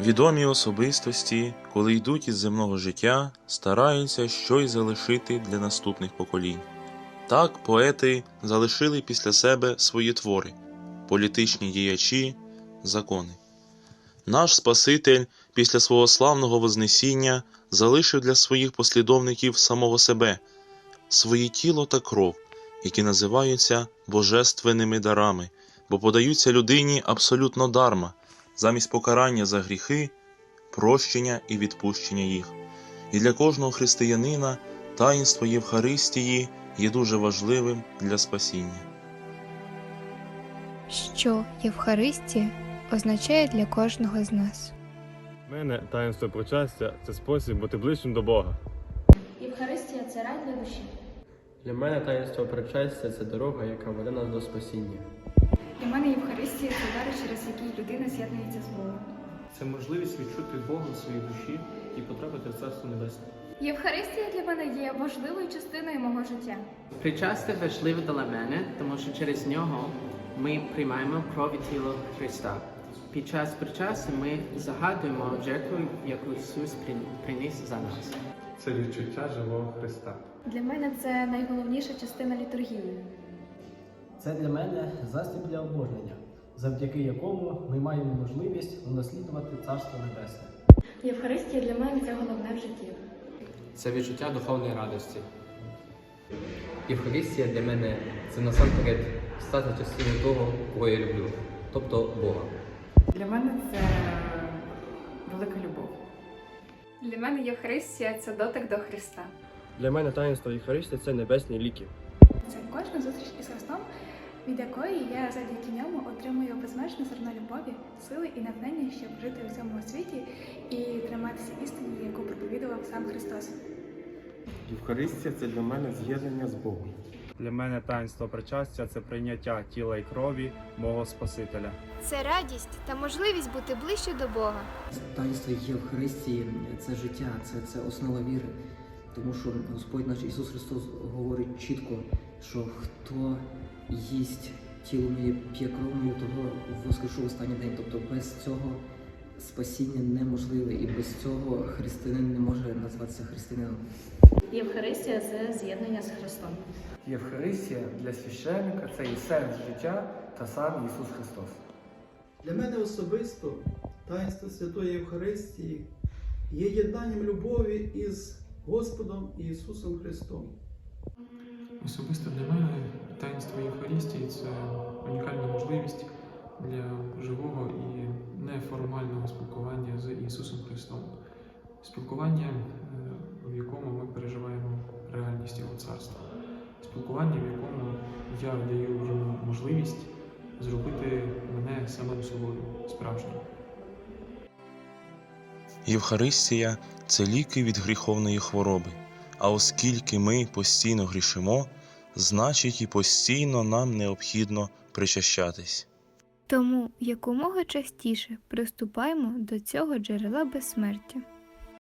Відомі особистості, коли йдуть із земного життя, стараються щось залишити для наступних поколінь. Так поети залишили після себе свої твори, політичні діячі, закони. Наш Спаситель після свого славного Вознесіння залишив для своїх послідовників самого себе, своє тіло та кров, які називаються божественними дарами, бо подаються людині абсолютно дарма, замість покарання за гріхи, прощення і відпущення їх. І для кожного християнина таїнство Євхаристії є дуже важливим для спасіння. Що Євхаристія означає для кожного з нас. У мене таїнство причастя це спосіб бути ближчим до Бога. Євхаристія це рай для душі. Для мене таїнство причастя це дорога, яка веде нас до спасіння. Для мене Євхаристія це дар, через який людина з'єднується з Богом. Це можливість відчути Бога в своїй душі і потрапити в Царство Небесне. Євхаристія для мене є важливою частиною мого життя. Причастя важливе для мене, тому що через нього ми приймаємо кров і тіло Христа. Під час причастя ми загадуємо жертву, яку Ісус приніс за нас. Це відчуття живого Христа. Для мене це найголовніша частина літургії. Це для мене засіб для обожнення, завдяки якому ми маємо можливість унаслідувати Царство Небесне. Євхаристія для мене це головне в житті. Це відчуття духовної радості. Євхаристія для мене це насамперед стати частиною того, кого я люблю, тобто Бога. Для мене це велика любов. Для мене Євхаристія це дотик до Христа. Для мене таїнство Євхаристії це небесні ліки. Це кожна зустріч із Христом, від якої я завдяки ньому отримую безмежне зерно любові, сили і натхнення, щоб жити у цьому світі і триматися істини, яку проповідував сам Христос. Євхаристія це для мене з'єднання з Богом. Для мене таїнство причастя це прийняття тіла і крові мого Спасителя. Це радість та можливість бути ближче до Бога. Таїнство Євхаристії це життя, це, це основа віри. Тому що Господь наш Ісус Христос говорить чітко, що хто їсть тіло моє, п'є кров мою, того воскрешу в останній день. Тобто без цього спасіння неможливе, і без цього християнин не може назватися християнином. Євхаристія це з'єднання з Христом. Євхаристія для священника це і сенс життя та сам Ісус Христос. Для мене особисто таїнство Святої Євхаристії є єднанням любові із Господом Ісусом Христом. Особисто Євхаристії це унікальна можливість для живого і неформального спілкування з Ісусом Христом. Спілкування, е, в якому ми переживаємо реальність Його царства. Спілкування, в якому я даю йому можливість зробити мене самим собою справжнім. Євхаристія це ліки від гріховної хвороби. А оскільки ми постійно грішимо, значить і постійно нам необхідно причащатись. Тому якомога частіше приступаємо до цього джерела безсмертя.